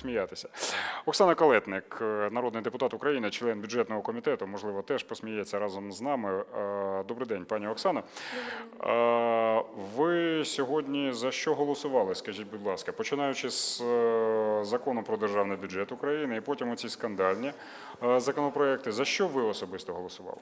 посміятися. Оксана Калетник, е, народний депутат України, член бюджетного комітету, можливо, теж посміється разом з нами. Е, Добрий день, пані Оксано. Е, Ви сьогодні за що голосували? Скажіть, будь ласка, починаючи з закону про державний бюджет України і потім оці скандальні законопроекти. За що ви особисто голосували?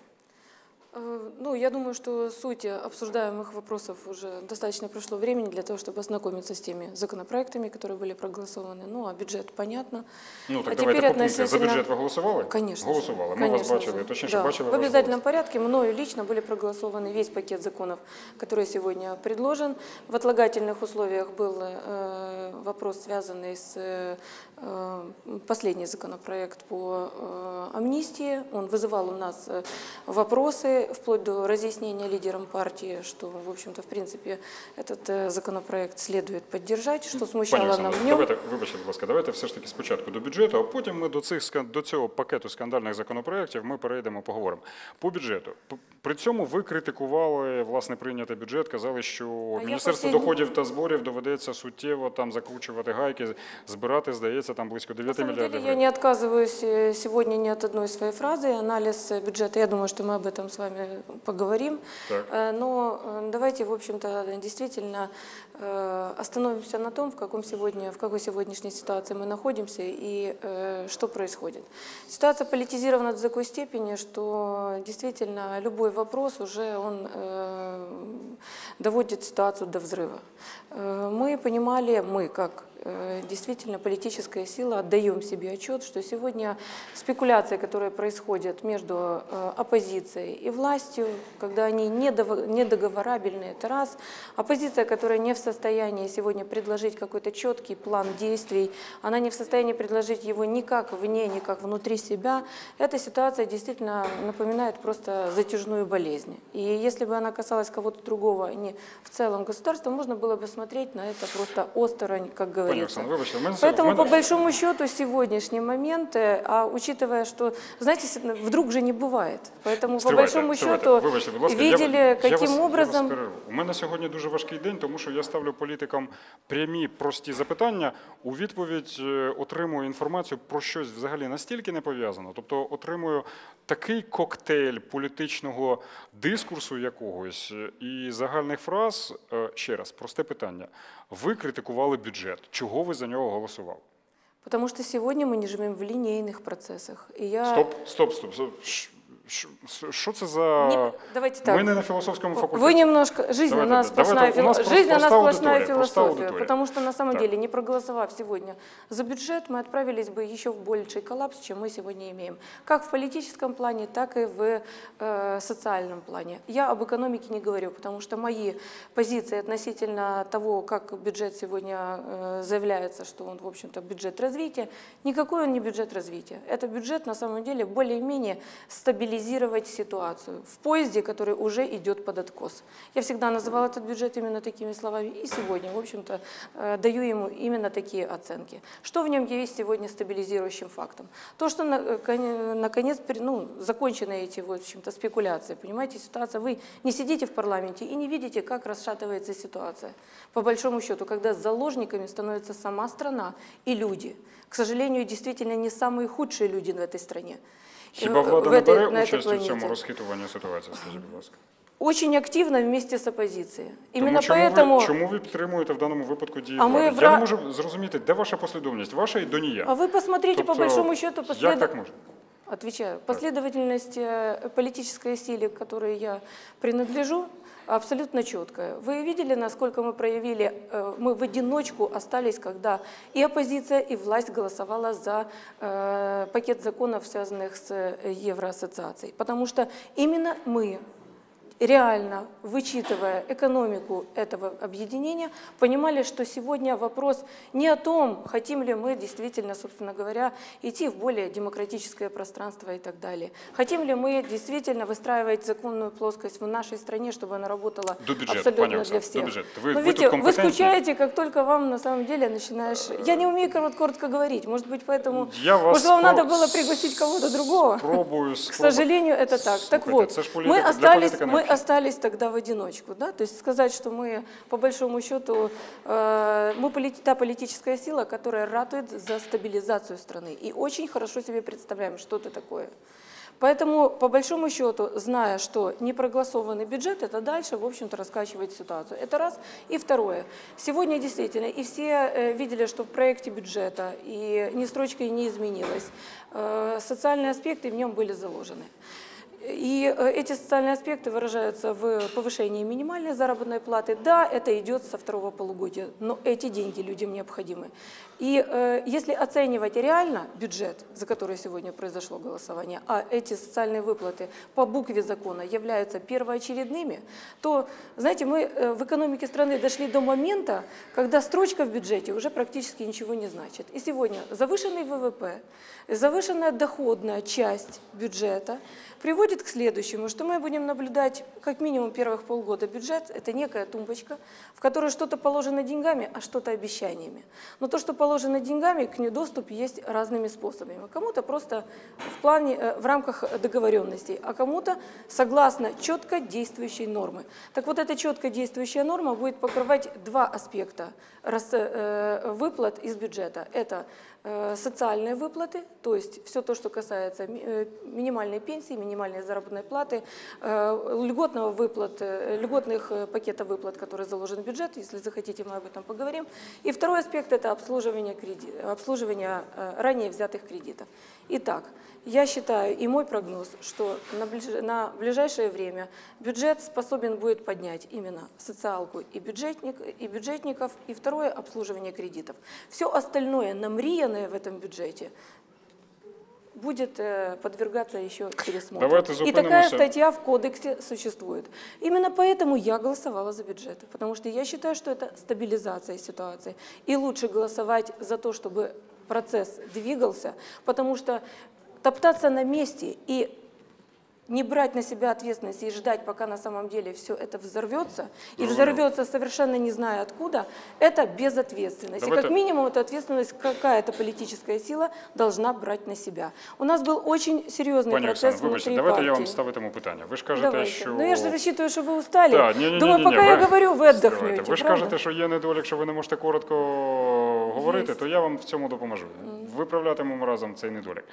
Э, Ну, я думаю, что суть обсуждаемых вопросов уже достаточно прошло времени для того, чтобы ознакомиться с теми законопроектами, которые были проголосованы. Ну, а бюджет понятно. Ну так А давайте теперь пунктах. За относительно- бюджет ви голосували? Конечно. же, Голосували. Ми вас конечно бачили. же. Точніше, Да. бачили В обязательном порядке мною лично были проголосованы весь пакет законов, который сегодня предложен. В отлагательных условиях был э, вопрос, связанный с э, последний законопроект по э, амнистии. Он вызывал у нас э, вопросы, вплоть до разъяснения лидерам партии, что, в общем-то, в принципе, этот э, законопроект следует поддержать, что Пані смущало нам Оксано, в нем. давайте, вибачте, будь ласка, давайте все ж таки спочатку до бюджету, а потім ми до цих ска- до цього пакету скандальних законопроєктів ми перейдемо, поговоримо. По бюджету. П- При цьому ви критикували власне прийнятий бюджет, казали, що я Міністерству послідні- доходів та зборів доведеться суттєво там закручувати гайки, збирати, здається, там близько 9 На самом мільярдів деле я не отказываюсь э, сегодня ни от одной своей фразы. Анализ э, бюджета, я думаю, что мы об этом с вами поговорим. Так. Э, Но давайте, в общем-то, действительно остановимся на том, в, каком сегодня, в какой сегодняшней ситуации мы находимся и что происходит. Ситуация политизирована до такой степени, что действительно любой вопрос уже он доводит ситуацию до взрыва. Мы понимали, мы как действительно политическая сила отдаем себе отчет, что сегодня спекуляции, которые происходят между э, оппозицией и властью, когда они недоговорабельны, это раз. Оппозиция, которая не в состоянии сегодня предложить какой-то четкий план действий, она не в состоянии предложить его ни как вне, ни как внутри себя, эта ситуация действительно напоминает просто затяжную болезнь. И если бы она касалась кого-то другого, а не в целом государства, можно было бы смотреть на это просто осторонь, как говорится. Оксано, вибачте, в мене, в Поэтому, мене- по большому счету, сегодняшний момент, э, а учитывая, что, знаете, с- вдруг же не бывает. Поэтому, по Стривайте, большому стривайте. счету, Вибачте, будь ласка, я- видели, я, каким вас, Я вас образом... перерву. У мене сьогодні дуже важкий день, тому що я ставлю політикам прямі, прості запитання. У відповідь е, отримую інформацію про щось взагалі настільки не пов'язано. Тобто отримую такий коктейль політичного дискурсу якогось е, і загальних фраз. Е, Ще раз, просте питання. Ви критикували бюджет. Чого ви за нього голосували? Потому что сегодня мы не живем в линейных процессах. И я... Стоп, стоп, стоп. стоп. Ш- Що це за. Не- давайте так. Ми не на філософському факультеті. Вы немножко... Жизнь Давайте, она да, сплошная, давайте, у нас фило- Жизнь она проста сплошная философия. Потому что на самом Так. деле, не проголосовав сегодня за бюджет, мы отправились бы еще в больший коллапс, чем мы сегодня имеем. Как в политическом плане, так и в э, социальном плане. Я об экономике не говорю, потому что мои позиции относительно того, как бюджет сегодня э, заявляется, что он, в общем-то, бюджет развития, никакой он не бюджет развития. Это бюджет, на самом деле, более-менее стабилизировать ситуацию в поезде, который уже идет под откос. Я всегда называла этот бюджет именно такими словами, и сегодня, в общем-то, э, даю ему именно такие оценки. Что в нем есть сегодня стабилизирующим фактом? То, что э, коне- наконец ну, закончены эти, в общем-то, спекуляции, понимаете, ситуация, вы не сидите в парламенте и не видите, как расшатывается ситуация. По большому счету, когда заложниками становится сама страна и люди. К сожалению, действительно не самые худшие люди в этой стране. Хіба Э, влада в не этой- бере на этой участь у планете. цьому розхитуванні ситуації? Скажіть, будь ласка. Очень активно вместе с оппозицией. Именно чому поэтому... ви чому ви підтримуєте в даному випадку дії А ми влади? в Я ра- не можу зрозуміти, де ваша послідовність, ваша і до нія. А вы посмотрите, по Тобто, большому счету, Як послед... так може? Отвечаю. Последовательность э, политической силы, к которой я принадлежу, абсолютно четкая. Вы видели, насколько мы проявили, э, мы в одиночку остались, когда и оппозиция, и власть голосовала за э, пакет законов, связанных с Евроассоциацией. Потому что именно мы реально, вычитывая экономику этого объединения, понимали, что сегодня вопрос не о том, хотим ли мы действительно, собственно говоря, идти в более демократическое пространство и так далее. Хотим ли мы действительно выстраивать законную плоскость в нашей стране, чтобы она работала До бюджета, абсолютно пані для Оксано, всех. до бюджета. Ви- Но ви видите, тут вы компетентні. скучаете, как только вам на самом деле начинаешь... Я не умею корот- коротко говорить, может быть, поэтому... Я вас может, вам спро- надо было пригласить кого-то другого? Спробую, К сожалению, это так. Так Слухайте, вот, це ж політика, мы для остались, політика мы, необхідно. остались тогда в одиночку. Да? То есть сказать, что мы, по большому счету, э, мы полит- та политическая сила, которая ратует за стабилизацию страны. И очень хорошо себе представляем, что это такое. Поэтому, по большому счету, зная, что не проголосованный бюджет, это дальше, в общем-то, раскачивает ситуацию. Это раз. И второе. Сегодня действительно, и все э, видели, что в проекте бюджета и ни строчка не изменилась, э, социальные аспекты в нем были заложены. И э, эти социальные аспекты выражаются в повышении минимальной заработной платы. Да, это идет со второго полугодия, но эти деньги людям необходимы. И э, если оценивать реально бюджет, за который сегодня произошло голосование, а эти социальные выплаты по букве закона являются первоочередными, то, знаете, мы э, в экономике страны дошли до момента, когда строчка в бюджете уже практически ничего не значит. И сегодня завышенный ВВП, завышенная доходная часть бюджета приводит к следующему, что мы будем наблюдать как минимум первых полгода бюджет, это некая тумбочка, в которой что-то положено деньгами, а что-то обещаниями. Но то, что положено деньгами, к ней доступ есть разными способами. Кому-то просто в, плане, э, в рамках договоренностей, а кому-то согласно четко действующей нормы. Так вот, эта четко действующая норма будет покрывать два аспекта э, выплат из бюджета. Это э, социальные выплаты, то есть все то, что касается ми- минимальной пенсии, минимальной заработной платы, э, льготного выплат, э, льготных э, пакета выплат, который заложен в бюджет, если захотите, мы об этом поговорим. И второй аспект – это обслуживание, креди- обслуживание ранее взятых кредитов. Итак, я считаю, и мой прогноз, что на, ближ- на ближайшее время бюджет способен будет поднять именно социалку и, бюджетник, и бюджетников, и второе – обслуживание кредитов. Все остальное, намриянное в этом бюджете, будет э, подвергаться еще пересмотру. Давайте и такая статья в кодексе существует. Именно поэтому я голосовала за бюджет, потому что я считаю, что это стабилизация ситуации. И лучше голосовать за то, чтобы процесс двигался, потому что топтаться на месте и не брать на себя ответственность и ждать, пока на самом деле все это взорвется, и Разумею. взорвется совершенно не зная откуда, это безответственность. И Давайте- как минимум эту ответственность какая-то политическая сила должна брать на себя. У нас был очень серьезный Пані процесс Оксано, вибачте, внутри давайте я вам партии. ставитиму питання. Ви ж кажете, Давайте. що Ну я же рассчитываю, что вы устали. Так, ні, ні, ні, Думаю, ні, пока ні, я ви- говорю, вы отдохнете. Стривайте. Ви ж правда? кажете, що є недолік, що ви не можете коротко говорити, Єсть. то я вам в цьому допоможу. Виправлятимемо разом цей недолік.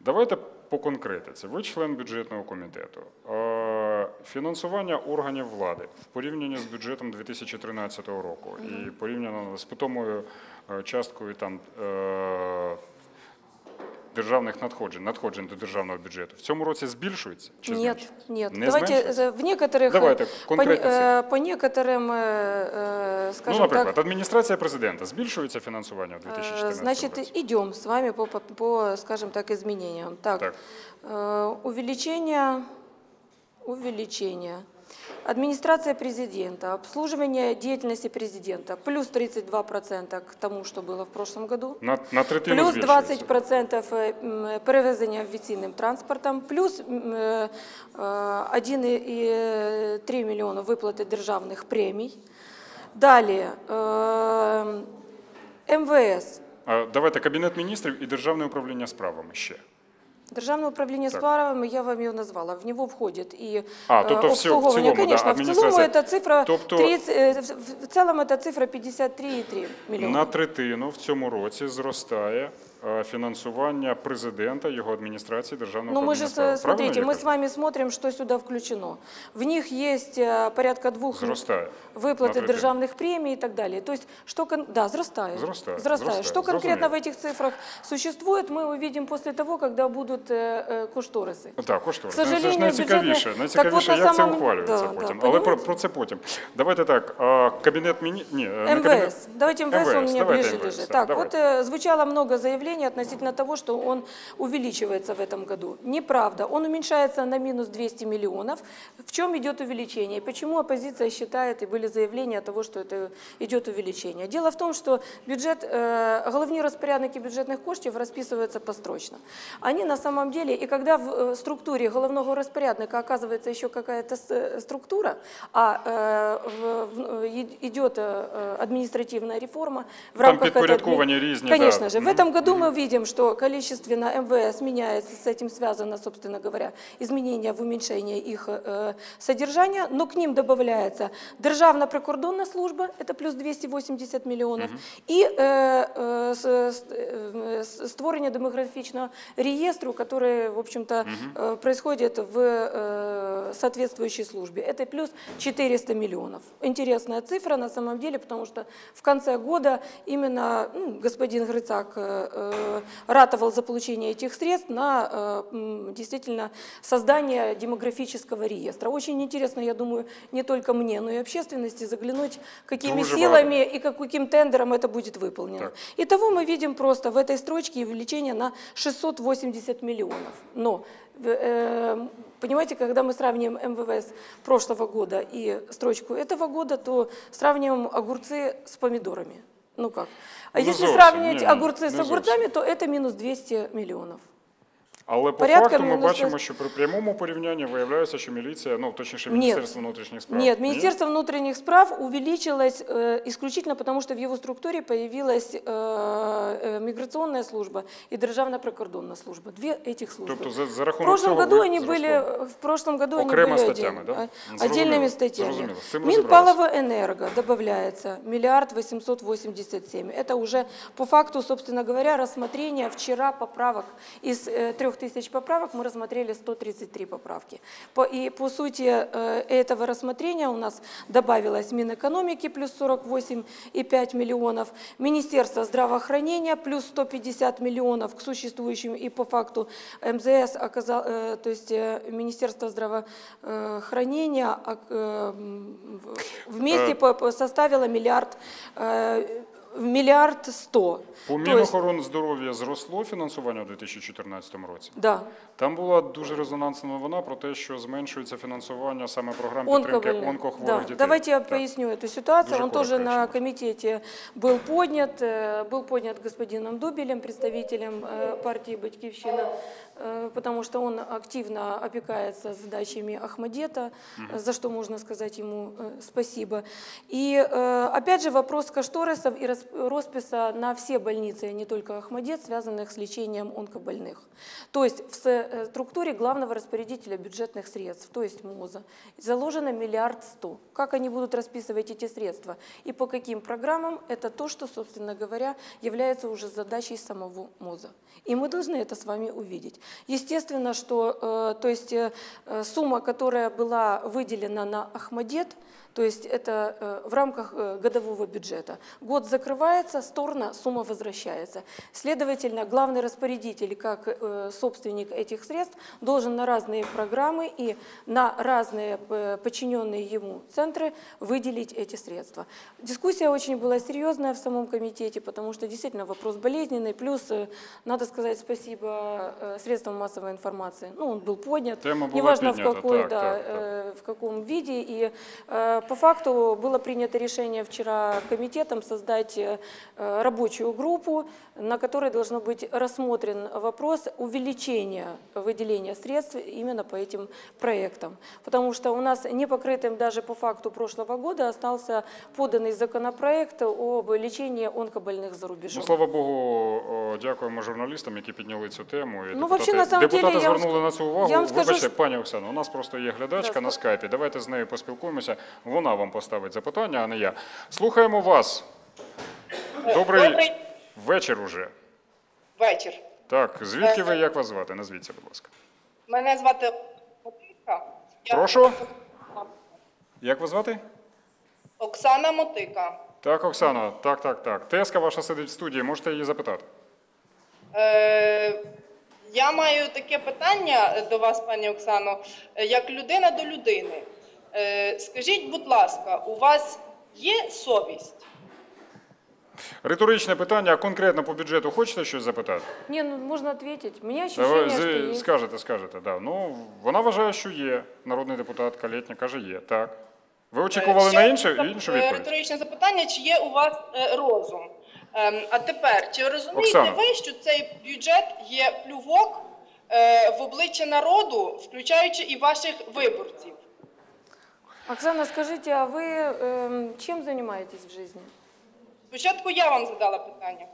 Давайте по конкретиці. Ви член бюджетного комітету. Е, Фінансування органів влади в порівнянні з бюджетом 2013 року і порівняно з питомою е, часткою там. е, Державних надходжень, надходжень до державного бюджету в цьому році збільшується чи Нет, зменшується? нет. Не Давайте зменшується? э, в некоторых, Давайте, э, по, конкретно э, по некоторым, э, э, Ну, скажем наприклад, так, адміністрація президента збільшується фінансування в э, 2014 році? значит, идем с вами по, по, по, скажем так, изменениям. Так, Так. э, увеличение, увеличение. Администрация президента, обслуживание деятельности президента, плюс 32% к тому, что было в прошлом году. На, на третину Плюс збільшується. 20% е, м, перевезення авіаційним транспортом, плюс м, е, е, 1,3 мільйона виплати державних премій. Далі е, МВС, А, давайте Кабінет міністрів і Державне управління справами ще. Державне управління Так. справами, я вам його назвала. В нього входить і А, е, тобто всі- в обслуговування. цілому, да, Конечно, в цілому адміністрація. це цифра Тобто- 30, е, в- в цілому це цифра 53,3 мільйона. На третину в цьому році зростає е, фінансування президента, його адміністрації, Державного Ну, мы управління же, справами. с- смотрите, Правильно я мы кажу? с вами смотрим, что сюда включено. В них есть э, порядка двух Зростає. На выплаты третину. державных премий и так далее. То есть, что, кон- да, взрастает. Зрастает, Взрастает. зрастает, Что конкретно в зрозуміло. этих цифрах существует, мы увидим после того, когда будут э, э, кошторисы. Так, кошторис. К Це ж сожалению, найцікавіше, бюджетне- найцікавіше, Так от, на як це самом- ухвалюється да, да, потім. Але про, понімаєте? про це потім. Давайте так, а, Кабінет міні... Ні, е, не МВС. Кабінет... Давайте МВС, он МВС, мне давайте ближе МВС, лежит. да, Так, давайте. вот э, звучало много заявлений относительно того, что он увеличивается в этом году. Неправда. Он уменьшается на минус 200 миллионов. В чем идет увеличение? И почему оппозиция считает, и были заявления того, что это идет увеличение? Дело в том, что бюджет, э, головні розпорядники бюджетних коштів розписуються построчно. Они на самом деле, и когда в э, структуре головного розпорядника оказывается еще какая-то с- э, структура, а э, в- в- и- идет э, административная реформа в Там рамках этой адми- підпорядковані різні, да. Конечно же. В Мгм. этом году мы видим, что количественно МВС меняется, с этим связано, собственно говоря, изменение в уменьшении их э, содержания, но к ним добавляется Державна прикордонна служба, это плюс 280 миллионов, и э, э, э, створение демографичного реестру, который, в общем-то, э, происходит в э, соответствующей службе. Это плюс 400 миллионов. Интересная цифра на самом деле, потому что в конце года именно ну, господин Грицак э, э, ратовал за получение этих средств на э, действительно создание демографического реестра. Очень интересно, я думаю, не только мне, но и общественности заглянуть, какими Дуже силами и как- каким тендером это будет выполнено. Так. Итого мы видим просто в этой строчке увеличение на 680 миллионов. Но, э, понимаете, когда мы сравниваем МВВС прошлого года и строчку этого года, то сравниваем огурцы с помидорами. Ну как? А Ну, если зовсім, сравнивать ні, огурцы не с зовсім. огурцами, то это минус 200 миллионов. Але по Порядка факту ми мінус бачимо, десь- що при прямому порівнянні виявляється, що міліція, ну точніше, Ні. Міністерство внутрішніх справ. Нет, ні? Министерство внутренних справ увеличилось э, исключительно потому, что в его структуре появилась э, э, миграционная служба и Державная прикордонная служба. Две этих службы. Тобто за, за В рахунок прошлом цього году ви они зросли. были, в прошлом году они Окремо были статтями, отдельно- да? а- Зрозуміло, отдельными статьями. зрозуміло. З цим розібралися. Минпаловоэнерго добавляется миллиард 887. Это уже по факту, собственно говоря, рассмотрения вчера поправок из э, трех тысяч поправок мы рассмотрели 133 поправки. По, и по сути э, этого рассмотрения у нас добавилось Минэкономики плюс 48,5 миллионов, Министерство здравоохранения плюс 150 миллионов к существующим и по факту МЗС оказал, э, то есть э, Министерство здравоохранения вместе составило миллиард э, миллиард сто. По То есть, Мінохорони здоров'я зросло фінансування у 2014 році. да, Там була дуже резонансна новина про те, що зменшується фінансування саме програм підтримки онкобольных. онкохворих Да. дітей. Давайте я Так. поясню эту ситуацию. Дуже Он тоже коротко, на якщо комитете был поднят, э, был поднят господином Дубелем, представителем э, партии «Батькивщина», э, Потому что он активно опекается задачами Ахмадета, э, за что можно сказать ему э, спасибо. И э, опять же вопрос кошторисов и росписа на все больницы, а не только Ахмадет, связанных с лечением онкобольных. То есть в э, структуре главного распорядителя бюджетных средств, то есть МОЗа, заложено миллиард сто. Как они будут расписывать эти средства и по каким программам, это то, что, собственно говоря, является уже задачей самого МОЗа. И мы должны это с вами увидеть. Естественно, что э, то есть, э, сумма, которая была выделена на Ахмадет, то есть это э, в рамках э, годового бюджета. Год закрывается, сторона, сумма возвращается. Следовательно, главный распорядитель, как э, собственник этих средств, должен на разные программы и на разные подчиненные ему центры выделить эти средства. Дискуссия очень была серьезная в самом комитете, потому что действительно вопрос болезненный. Плюс, надо сказать спасибо средствам массовой информации. Ну, он был поднят. Тема была Неважно в поднята, какой, так, да, так, так. в каком виде. И по факту было принято решение вчера комитетом создать э, рабочую группу, на которой должно быть рассмотрен вопрос увеличения выделения средств именно по этим проектам. Потому что у нас непокрытым даже по факту прошлого года остался поданный законопроект об лечении онкобольных за рубежом. Ну, слава Богу, о, дякуємо журналістам, які підняли цю тему. І Ну, вообще, на самом депутати деле, я вам звернули ск- на це увагу. я вам скажу, Вибачте, що- пані Оксано, у нас просто є глядачка Да, на ск- скайпі. Давайте з нею поспілкуємося. Вона вам поставить запитання, а не я. Слухаємо вас. Добрий, Добрий вечір уже. вечір. Так, звідки ви, як вас звати? Назвіться, будь ласка. Мене звати Мотика. Я- Прошу? Як вас звати? Оксана Мотика. Так, Оксано, так, так, так. Теска ваша сидить в студії, можете її запитати. Е, я маю таке питання до вас, пані Оксано, е, як людина до людини. Е, скажіть, будь ласка, у вас є совість? Риторичне питання, а конкретно по бюджету хочете щось запитати? Не, ну можно ответить. У меня Та ви ощущение, з- что есть. скажете, скажете, да. Ну, вона вважає, що є. Народний депутат Калєтня каже, є. Так. Ви очікували Е, на інше, зап- іншу е, відповідь? Риторичне запитання, чи є у вас е, розум? Ем, а тепер, чи розумієте Оксана. ви, що цей бюджет є плювок е, в обличчя народу, включаючи і ваших виборців? Оксана, скажите, а вы эм, чем занимаетесь в жизни? Спочатку я вам задала питання.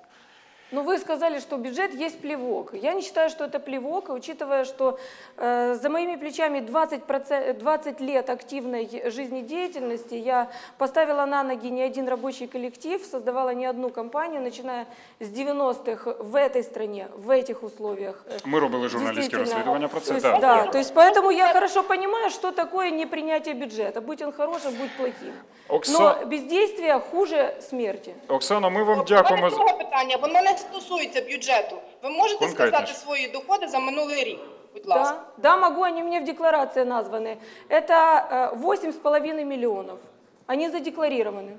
Но вы сказали, что бюджет есть плевок. Я не считаю, что это плевок, учитывая, что э, за моими плечами 20%, 20 лет активной жизнедеятельности, я поставила на ноги не один рабочий коллектив, создавала не одну компанию, начиная с 90-х в этой стране, в этих условиях. Э, Ми робили журналістське Действительно. розслідування про То це. есть, Да. да, то есть поэтому я хорошо понимаю, что такое непринятие бюджета. Будь он хорошим, будь плохим. Окса- Но бездействие хуже смерти. Оксано, ми вам У дякуємо. мене за- друге питання, воно не стосується бюджету. Ви можете Конкретніше. сказати свої доходи за минулий рік, будь ласка? Да, да, могу, они у меня в декларации названы. Это э, 8,5 миллионов. Они задекларированы.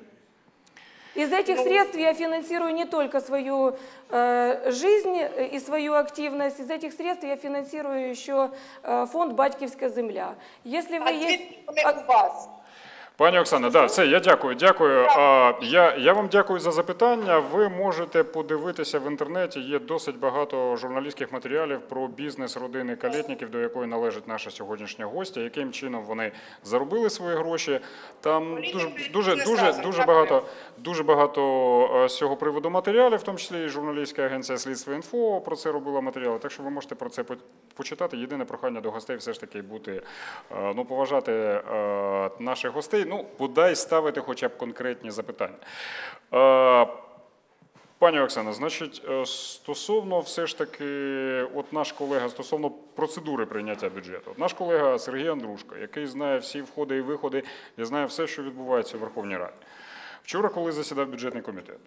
Из этих Ну, средств я финансирую не только свою э, жизнь и свою активность, из этих средств я финансирую еще э, фонд «Батьківська земля». Если вы А есть... звідки вони у вас? Пані Оксана, да, все, я дякую. Дякую. А, я, я вам дякую за запитання. Ви можете подивитися в інтернеті. Є досить багато журналістських матеріалів про бізнес родини калєтників, до якої належить наша сьогоднішня гостя, яким чином вони заробили свої гроші. Там дуже дуже дуже дуже багато дуже багато з цього приводу матеріалів, в тому числі і журналістська агенція Слідство інфо про це робила матеріали. Так що ви можете про це почитати. Єдине прохання до гостей все ж таки бути е, ну, поважати е, наших гостей. Ну, бодай ставити хоча б конкретні запитання. Е, Пані Оксана, значить, стосовно все ж таки, от наш колега стосовно процедури прийняття бюджету, от наш колега Сергій Андрушко, який знає всі входи і виходи, і знає все, що відбувається у Верховній Раді. Вчора, коли засідав бюджетний комітет,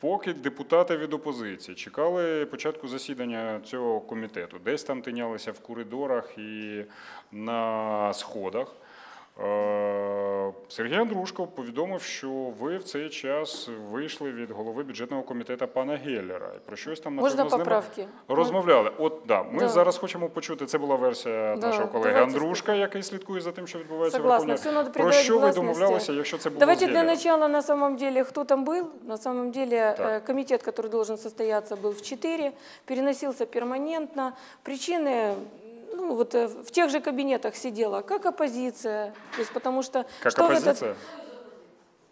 поки депутати від опозиції чекали початку засідання цього комітету, десь там тинялися в коридорах і на сходах. е, Сергій Андрушко повідомив, що ви в цей час вийшли від голови бюджетного комітету пана Геллера. І про щось там Можна напевно, з ними поправки? розмовляли. От да, ми Да. зараз хочемо почути. Це була версія Да, нашого колеги давайте Андрушка, який слідкує за тим, що відбувається в Согласна. Верховній Все надо Раді. Про придавать що ви гласности. домовлялися, якщо це було Давайте з для Геллером? начала, на самом деле, кто там был. На самом деле, Так. э, комитет, который должен состояться, был в 4, переносился перманентно. Причины, ну, вот э, в тех же кабинетах сидела как оппозиция, то есть потому что... Как что этот- оппозиция?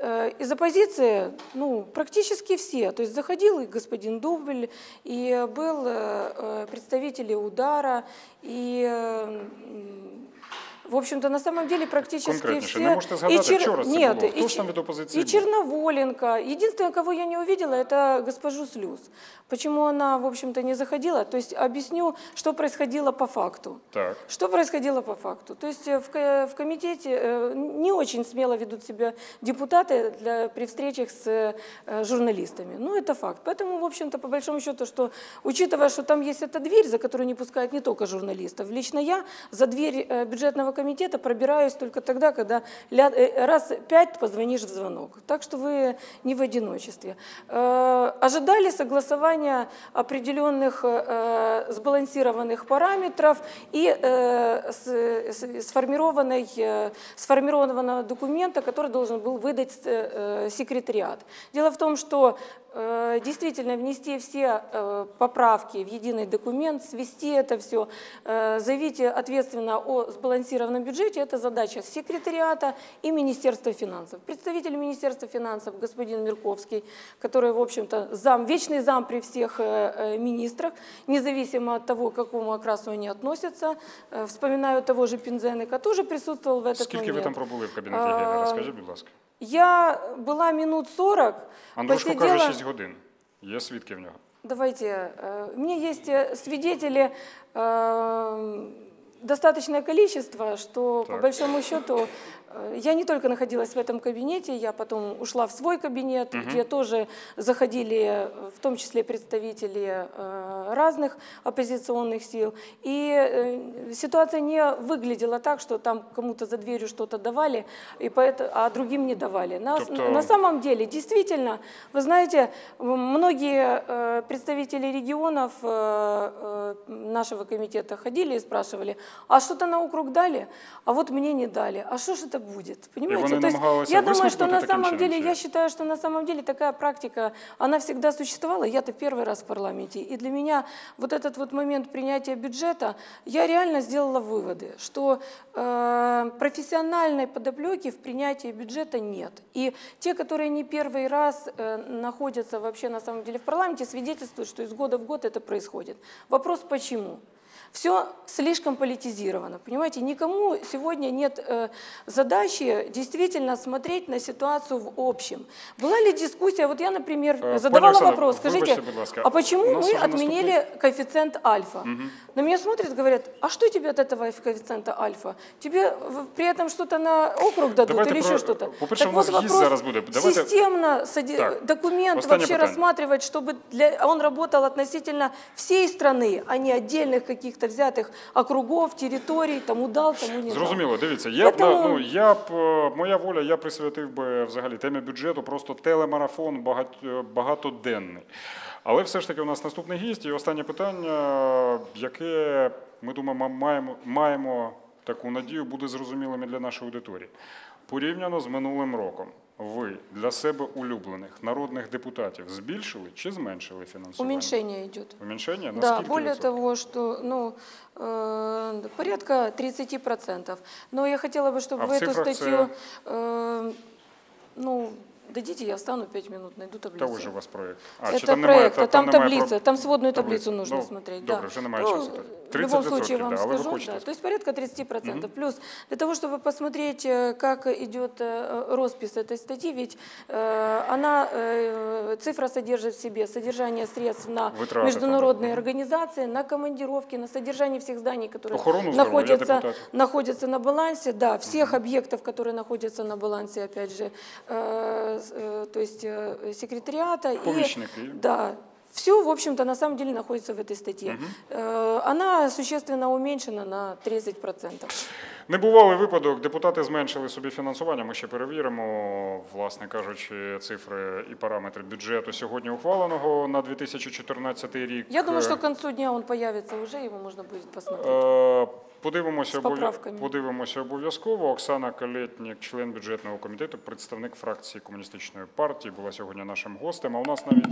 Э, Из оппозиции, ну, практически все. То есть заходил и господин Дубль, и был э, э, представители удара, и, в общем-то, на самом деле практически Конкретніше, все. не можете И згадати, Чер- вчора це Нет, було? и Хто ж Чер- там від опозиції И був? Черноволенко. Единственное, кого я не увидела, это госпожу Слюз. Почему она, в общем-то, не заходила? То есть объясню, что происходило по факту. Так. Что происходило по факту? То есть э, в, ко- в комитете э, не очень смело ведут себя депутаты для, при встречах с э, журналистами. Ну, это факт. Поэтому, в общем-то, по большому счету, что, учитывая, что там есть эта дверь, за которую не пускают не только журналистов, лично я за дверь э, бюджетного комитета пробираюсь только тогда, когда э, раз пять позвонишь в звонок. Так что вы не в одиночестве. Э, Ожидали согласования определенных э, сбалансированных параметров и сформированной, сформированного документа, который должен был выдать секретариат. Дело в том, что действительно внести все э, поправки в единый документ, свести это все, э, заявить ответственно о сбалансированном бюджете, это задача секретариата и Министерства финансов. Представитель Министерства финансов господин Мирковский, который, в общем-то, зам, вечный зам при всех э, э, министрах, независимо от того, к какому окрасу они относятся. Э, Вспоминаю того же Пинзеника, тоже присутствовал в этот Скільки момент. ви там пробули в кабінеті А, Геллера? Скажіть, будь ласка. Я была минут 40, Андрушко посидела... каже 6 годин. Є свідки в нього. Давайте, у меня есть свидетели, достаточное количество, что по Так. большому счету я не только находилась в этом кабинете, я потом ушла в свой кабинет, где тоже заходили, э, в том числе представители э, разных оппозиционных сил. И э, ситуация не выглядела так, что там кому-то за дверью что-то давали, и поэт- а другим не давали. На, Тобто- на самом деле, действительно, вы знаете, многие э, представители регионов э, э, нашего комитета ходили и спрашивали, а что-то на округ дали, а вот мне не дали, а что же это будет? Понимаете? То есть я думаю, что на самом деле, я считаю, что на самом деле такая практика, она всегда существовала. Я-то первый раз в парламенте, и для меня вот этот вот момент принятия бюджета, я реально сделала выводы, что э, профессиональной подоплеки в принятии бюджета нет. И те, которые не первый раз э, находятся вообще на самом деле в парламенте, свидетельствуют, что из года в год это происходит. Вопрос почему? Все слишком политизировано, понимаете? Никому сегодня нет э, задачи действительно смотреть на ситуацию в общем. Была ли дискуссия, вот я, например, Э, пані задавала Оксано, вопрос, скажите, вибачте, будь ласка, а почему у нас мы уже отменили коэффициент альфа? На меня смотрят, говорят, а что тебе от этого коэффициента альфа? Тебе в- при этом что-то на округ дадут Давайте или про- еще что-то? по-перше, Так у нас вот гість вопрос зараз буде. Давайте- Системно сади- Так, документ останнє вообще питання. рассматривать, чтобы для, он работал относительно всей страны, а не отдельных каких-то взятых округов, территорий, тому дал, тому не. Зрозуміло, дивіться, я б на- ну я б е, моя воля, я присвятив би взагалі темі бюджету просто телемарафон багать, е, багатоденний. Але все ж таки у нас наступний гість і останнє питання, яке ми думаємо, маємо, маємо таку надію, буде зрозумілим для нашої аудиторії. Порівняно з минулим роком, ви для себе улюблених народних депутатів збільшили чи зменшили фінансування? Уменьшение идет. Уменьшення? На Да, скільки более відсотків? того, что ну, э, порядка 30%. Но я хотела бы, чтобы А в в эту цифрах статью, э, ну, дадите, я встану 5 минут, найду Та таблицу. ось у вас проєкт. Это проект, а там, немає таблица, про- там сводную таблицю. таблицу нужно Ну, смотреть. добре, да. вже немає Ну, часу. В любом случае 30%, вам да, але ви скажу, хочете да, то есть порядка 30%. Плюс для того, чтобы посмотреть, э, как идет э, роспись этой статьи, ведь э, она, э, цифра содержит в себе содержание средств на Витрати международные там, да. организации, на командировки, на содержание всех зданий, которые Охорону здоровья находятся, депутатов. находятся на балансе, да, всех объектов, которые находятся на балансе, опять же, э, с- э, то есть э, секретариата. Помощники. И, да, все, в общем-то, на самом деле находится в этой статье. Э, Она существенно уменьшена на 30%. Небувалий випадок, депутати зменшили собі фінансування. Ми ще перевіримо, власне кажучи, цифри і параметри бюджету сьогодні ухваленого на 2014 рік. Я думаю, что к концу дня он появится уже, его можно будет посмотреть. Е, Подивимося, З обов'я- поправками. подивимося обов'язково. Оксана Калєтнік, член бюджетного комітету, представник фракції комуністичної партії, була сьогодні нашим гостем. А у нас навіть